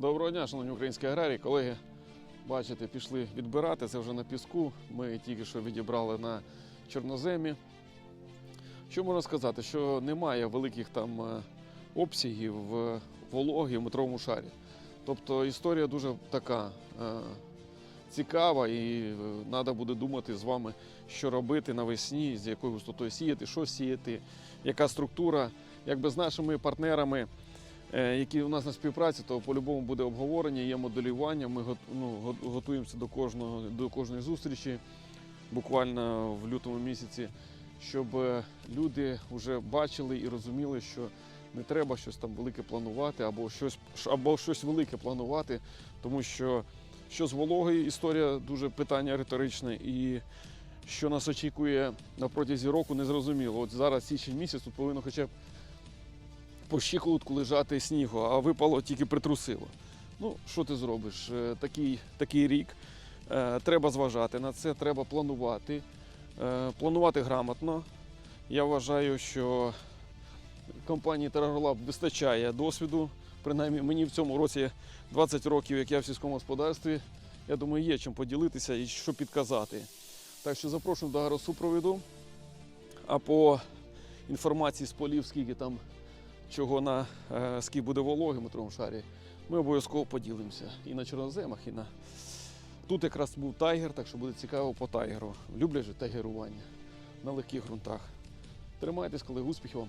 Доброго дня, шановні українські аграрії. Колеги, бачите, пішли відбирати. Це вже на піску. Ми тільки що відібрали на чорноземі. Що можна сказати? Що немає великих там е, обсягів е, вологи в метровому шарі. Тобто історія дуже така е, цікава, і треба буде думати з вами, що робити навесні, з якою густотою сіяти, що сіяти, яка структура. Якби з нашими партнерами які у нас на співпраці, то по-любому буде обговорення, є моделювання. Ми ну, готуємося до кожного до кожної зустрічі, буквально в лютому місяці, щоб е, люди вже бачили і розуміли, що не треба щось там велике планувати, або щось або щось велике планувати, тому що що з вологою історія дуже питання риторичне і. Що нас очікує на протязі року, незрозуміло. От зараз січень місяць тут повинно хоча б по щиколотку лежати снігу, а випало тільки притрусило. Ну, що ти зробиш? Е, Такий, такий рік. Е, Треба зважати на це, треба планувати. Е, Планувати грамотно. Я вважаю, що компанії TerraGlab вистачає досвіду. Принаймні мені в цьому році 20 років, як я в сільському господарстві. Я думаю, є чим поділитися і що підказати. Так що запрошую до агросупровіду. А по інформації з полів, скільки там чого на е, скільки буде вологим у другому шарі, ми обов'язково поділимося і на чорноземах, і на. Тут якраз був тайгер, так що буде цікаво по тайгеру. Люблять же тайгерування на легких ґрунтах. Тримайтесь, коли успіхів вам!